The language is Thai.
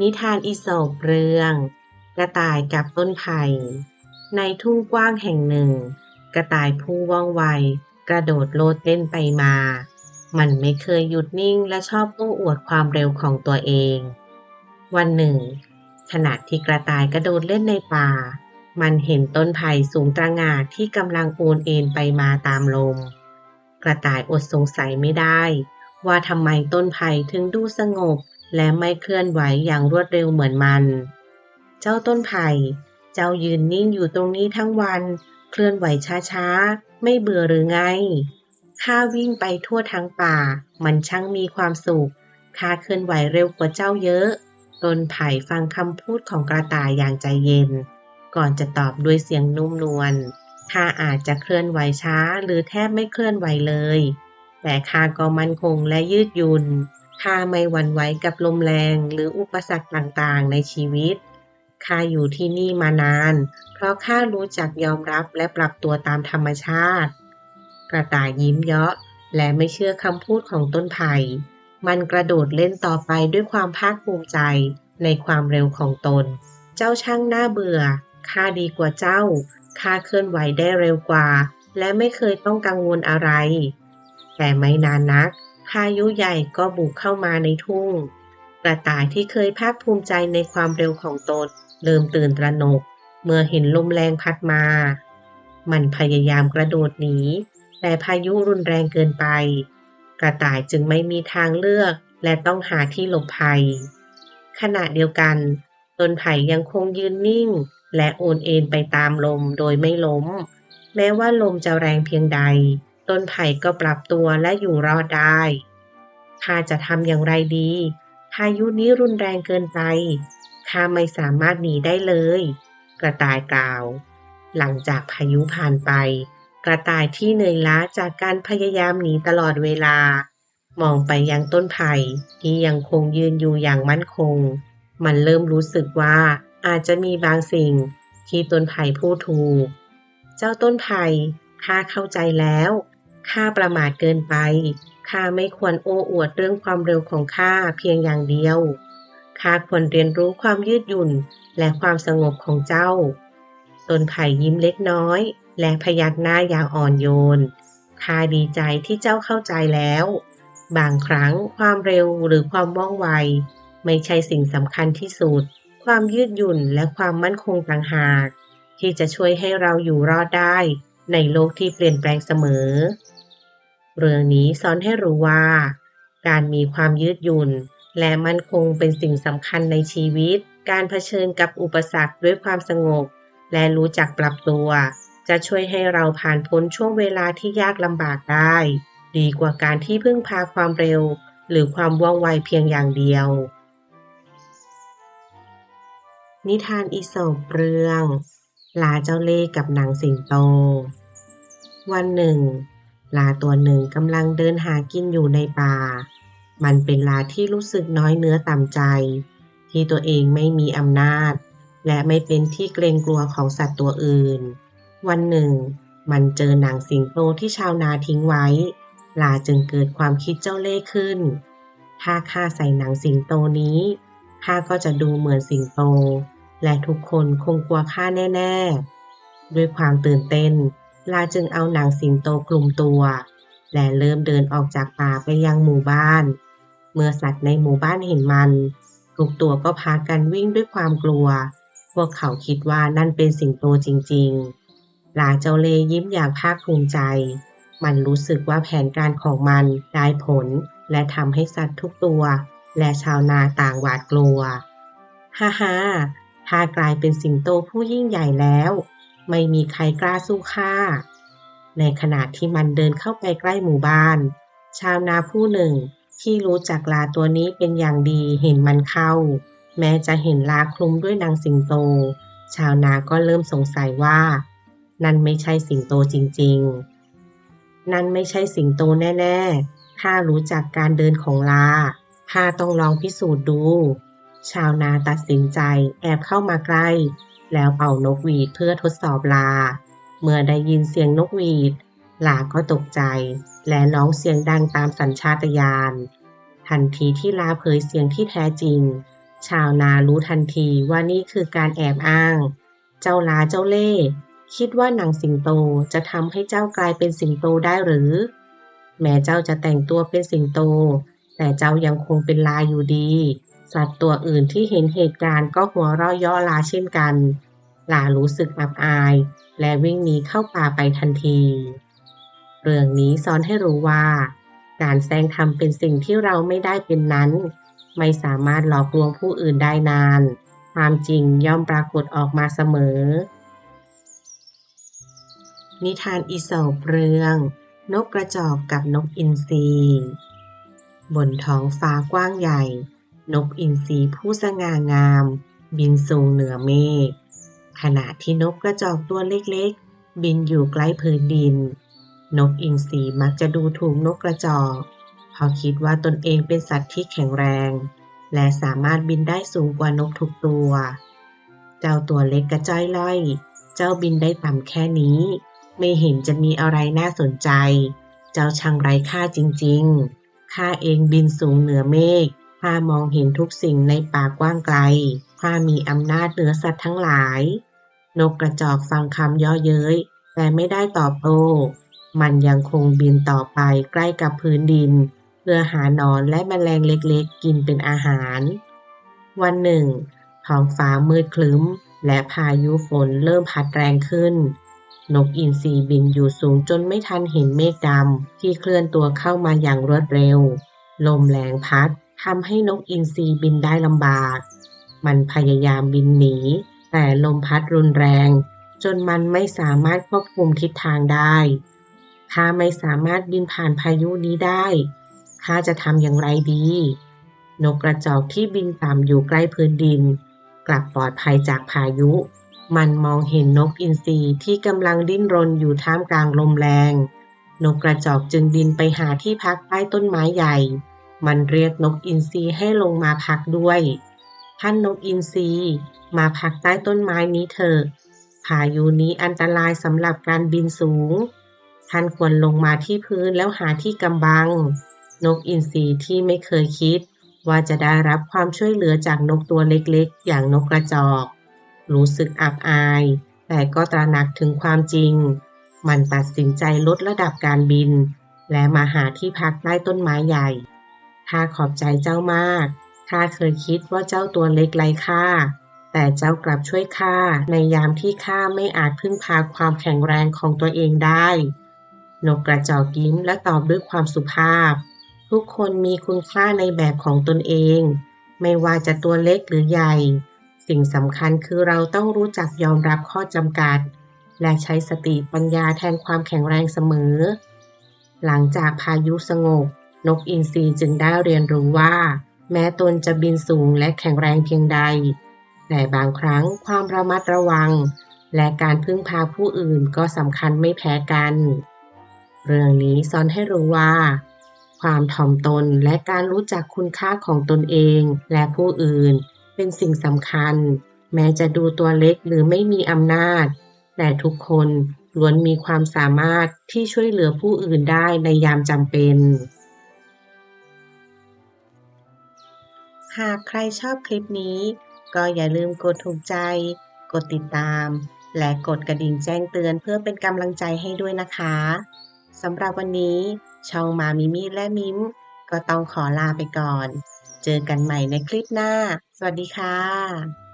นิทานอิโศกเรื่อง กระต่ายกับต้นไผ่ในทุ่งกว้างแห่งหนึ่ง กระต่ายผู้ว่องไว กระโดดโลดเต้นไปมา มันไม่เคยหยุดนิ่งและชอบโอ้อวดความเร็วของตัวเอง วันหนึ่ง ขณะที่กระต่ายกระโดดเล่นในป่า มันเห็นต้นไผ่สูงตระหง่านที่กำลังโอนเอ็นไปมาตามลม กระต่ายอดสงสัยไม่ได้ ว่าทำไมต้นไผ่ถึงดูสงบ และไม่เคลื่อนไหวอย่างรวดเร็วเหมือนมัน เจ้าต้นไผ่ เจ้ายืนนิ่งอยู่ตรงนี้ทั้งวัน เคลื่อนไหวช้าๆ ไม่เบื่อหรือไง ข้าวิ่งไปทั่วทั้งป่า มันช่างมีความสุข ข้าเคลื่อนไหวเร็วกว่าเจ้าเยอะ ต้นไผ่ฟังคำพูดของกระต่ายอย่างใจเย็น ก่อนจะตอบด้วยเสียงนุ่มนวล ข้าอาจจะเคลื่อนไหวช้าหรือแทบไม่เคลื่อนไหวเลย แต่ข้าก็มั่นคงและยืดหยุ่น ข้าไม่หวั่นไหวกับลมแรงหรืออุปสรรคต่างๆ ในชีวิต ข้าอยู่ที่นี่มานาน เพราะข้ารู้จักยอมรับและปรับตัวตามธรรมชาติ กระต่ายยิ้มเยาะและไม่เชื่อคำพูดของต้นไผ่ มันกระโดดเล่นต่อไปด้วยความภาคภูมิใจในความเร็วของตน เจ้าช่างน่าเบื่อ ข้าดีกว่าเจ้า ข้าเคลื่อนไหวได้เร็วกว่า และไม่เคยต้องกังวลอะไร แต่ไม่นานนัก พายุใหญ่ก็บุกเข้ามาในทุ่ง กระต่ายที่เคยภาคภูมิใจในความเร็วของตนเริ่มตื่นตระหนก เมื่อเห็นลมแรงพัดมา มันพยายามกระโดดหนี แต่พายุรุนแรงเกินไป กระต่ายจึงไม่มีทางเลือกและต้องหาที่หลบภัย ขณะเดียวกัน ต้นไผ่ยังคงยืนนิ่ง และโอนเอ็นไปตามลมโดยไม่ล้ม แม้ว่าลมจะแรงเพียงใด ต้นไผ่ก็ปรับตัวและอยู่รอดได้ข้าจะทำอย่างไรดี พายุนี้รุนแรงเกินไปข้าไม่สามารถหนีได้เลย กระต่ายกล่าว หลังจากพายุผ่านไป กระต่ายที่เหนื่อยล้าจากการพยายามหนีตลอดเวลา มองไปยังต้นไผ่ที่ยังคงยืนอยู่อย่างมั่นคง มันเริ่มรู้สึกว่าอาจจะมีบางสิ่งที่ต้นไผ่พูดถูก เจ้าต้นไผ่ข้าเข้าใจแล้ว ข้าประมาทเกินไป ข้าไม่ควรโอ้อวดเรื่องความเร็วของข้าเพียงอย่างเดียว ข้าควรเรียนรู้ความยืดหยุ่นและความสงบของเจ้า ต้นไผ่ยิ้มเล็กน้อย และพยักหน้าอย่างอ่อนโยน ข้าดีใจที่เจ้าเข้าใจแล้ว บางครั้งความเร็วหรือความว่องไว ไม่ใช่สิ่งสำคัญที่สุด ความยืดหยุ่นและความมั่นคงต่างหาก ที่จะช่วยให้เราอยู่รอดได้ในโลกที่เปลี่ยนแปลงเสมอ เรื่องนี้สอนให้รู้ว่า การมีความยืดหยุ่น และมั่นคงเป็นสิ่งสำคัญในชีวิต การเผชิญกับอุปสรรคด้วยความสงบ และรู้จักปรับตัว จะช่วยให้เราผ่านพ้นช่วงเวลาที่ยากลำบากได้ ดีกว่าการที่พึ่งพาความเร็ว หรือความว่องไวเพียงอย่างเดียว นิทานอีสปเรื่องลาเจ้าเล่ห์กับนางสิงโต วันหนึ่ง ลาตัวหนึ่งกำลังเดินหากินอยู่ในป่า มันเป็นลาที่รู้สึกน้อยเนื้อต่ำใจ ที่ตัวเองไม่มีอำนาจ และไม่เป็นที่เกรงกลัวของสัตว์ตัวอื่น วันหนึ่ง มันเจอหนางสิงโตที่ชาวนาทิ้งไว้ ลาจึงเกิดความคิดเจ้าเล่ห์ขึ้น ถ้าข้าใส่หนังสิงโตนี้ข้าก็จะดูเหมือนสิงโต และทุกคนคงกลัวข้าแน่ ๆ ด้วยความตื่นเต้น ลาจึงเอาหนังสิงโตคลุมตัว และเริ่มเดินออกจากป่าไปยังหมู่บ้าน เมื่อสัตว์ในหมู่บ้านเห็นมัน ทุกตัวก็พากันวิ่งด้วยความกลัว พวกเขาคิดว่านั่นเป็นสิงโตจริงๆลาเจ้าเลยิ้มอย่างภาคภูมิใจ มันรู้สึกว่าแผนการของมันได้ผล และทำให้สัตว์ทุกตัว และชาวนาต่างหวาดกลัว ฮ่าฮ่าข้ากลายเป็นสิงโตผู้ยิ่งใหญ่แล้ว ไม่มีใครกล้าสู้ข้า ในขณะที่มันเดินเข้าไปใกล้หมู่บ้าน ชาวนาผู้หนึ่ง ที่รู้จักลาตัวนี้เป็นอย่างดีเห็นมันเข้า แม้จะเห็นลาคลุมด้วยนางสิงโต ชาวนาก็เริ่มสงสัยว่า นั่นไม่ใช่สิงโตจริง ๆ นั่นไม่ใช่สิงโตแน่ๆข้ารู้จักการเดินของลาข้าต้องลองพิสูจน์ดู ชาวนาตัดสินใจแอบเข้ามาใกล้ แล้วเป่านกหวีดเพื่อทดสอบลา เมื่อได้ยินเสียงนกหวีดลาก็ตกใจ และร้องเสียงดังตามสัญชาตญาณ ทันทีที่ลาเผยเสียงที่แท้จริง ชาวนารู้ทันทีว่านี่คือการแอบอ้าง เจ้าลาเจ้าเล่คิดว่าหนังสิงโตจะทำให้เจ้ากลายเป็นสิงโตได้หรือ แม้เจ้าจะแต่งตัวเป็นสิงโต แต่เจ้ายังคงเป็นลาอยู่ดี สัตว์ตัวอื่นที่เห็นเหตุการณ์ก็หัวเราะย่อลาเช่นกัน ลารู้สึกอับอาย และวิ่งหนีเข้าป่าไปทันที เรื่องนี้สอนให้รู้ว่า การแสดงทำเป็นสิ่งที่เราไม่ได้เป็นนั้น ไม่สามารถหลอกลวงผู้อื่นได้นาน ความจริงย่อมปรากฏออกมาเสมอ นิทานอีสปเรื่อง นกกระจอกกับนกอินทรีบนท้องฟ้ากว้างใหญ่ นกอินทรีผู้สง่างาม บินสูงเหนือเมฆ ขณะที่นกกระจอกตัวเล็กๆ บินอยู่ใกล้พื้นดิน นกอินทรีมักจะดูถูกนกกระจอกเพราะคิดว่าตนเองเป็นสัตว์ที่แข็งแรง และสามารถบินได้สูงกว่านกทุกตัว เจ้าตัวเล็กกระจ้อยล่อย เจ้าบินได้ต่ำแค่นี้ ไม่เห็นจะมีอะไรน่าสนใจ เจ้าช่างไร้ค่าจริงๆข้าเองบินสูงเหนือเมฆข้ามองเห็นทุกสิ่งในป่ากว้างไกลข้ามีอำนาจเหนือสัตว์ทั้งหลาย นกกระจอกฟังคำย่อเย้ย แต่ไม่ได้ตอบโต้มันยังคงบินต่อไปใกล้กับพื้นดิน เพื่อหาหนอนและแมลงเล็กๆ กินเป็นอาหาร วันหนึ่ง ท้องฟ้ามืดคลึ้ม และพายุฝนเริ่มพัดแรงขึ้น นกอินทรีบินอยู่สูงจนไม่ทันเห็นเมฆดำที่เคลื่อนตัวเข้ามาอย่างรวดเร็ว ลมแรงพัดทำให้นกอินทรีบินได้ลำบาก มันพยายามบินหนี แต่ลมพัดรุนแรง จนมันไม่สามารถควบคุมทิศทางได้ข้าไม่สามารถบินผ่านพายุนี้ได้ข้าจะทำอย่างไรดี นกกระจอกที่บินต่ำอยู่ใกล้พื้นดิน กลับปลอดภัยจากพายุ มันมองเห็นนกอินทรีที่กำลังดิ้นรนอยู่ท่ามกลางลมแรง นกกระจอกจึงบินไปหาที่พักใต้ต้นไม้ใหญ่ มันเรียกนกอินทรีให้ลงมาพักด้วย ท่านนกอินทรีมาพักใต้ต้นไม้นี้เถอะพายุนี้อันตรายสำหรับการบินสูง ท่านควรลงมาที่พื้นแล้วหาที่กำบัง นกอินทรีที่ไม่เคยคิด ว่าจะได้รับความช่วยเหลือจากนกตัวเล็กๆ อย่างนกกระจอก รู้สึกอับอาย แต่ก็ตระหนักถึงความจริง มันตัดสินใจลดระดับการบิน และมาหาที่พักใต้ต้นไม้ใหญ่ข้าขอบใจเจ้ามาก ข้าเคยคิดว่าเจ้าตัวเล็กไร้ค่า แต่เจ้ากลับช่วยข้าในยามที่ข้าไม่อาจพึ่งพาความแข็งแรงของตัวเองได้ นกกระจอกยิ้มและตอบด้วยความสุภาพ ทุกคนมีคุณค่าในแบบของตนเอง ไม่ว่าจะตัวเล็กหรือใหญ่ สิ่งสำคัญคือเราต้องรู้จักยอมรับข้อจำกัด และใช้สติปัญญาแทนความแข็งแรงเสมอ หลังจากพายุสงบ นกอินทรีจึงได้เรียนรู้ว่า แม้ตนจะบินสูงและแข็งแรงเพียงใด แต่บางครั้งความระมัดระวัง และการพึ่งพาผู้อื่นก็สำคัญไม่แพ้กัน เรื่องนี้สอนให้รู้ว่า ความถ่อมตนและการรู้จักคุณค่าของตนเองและผู้อื่น เป็นสิ่งสำคัญ แม้จะดูตัวเล็กหรือไม่มีอำนาจ แต่ทุกคนล้วนมีความสามารถที่ช่วยเหลือผู้อื่นได้ในยามจำเป็น หากใครชอบคลิปนี้ ก็อย่าลืมกดถูกใจ กดติดตาม และกดกระดิ่งแจ้งเตือนเพื่อเป็นกำลังใจให้ด้วยนะคะสำหรับวันนี้ ช่องมามิมีและมิม ก็ต้องขอลาไปก่อน เจอกันใหม่ในคลิปหน้า สวัสดีค่ะ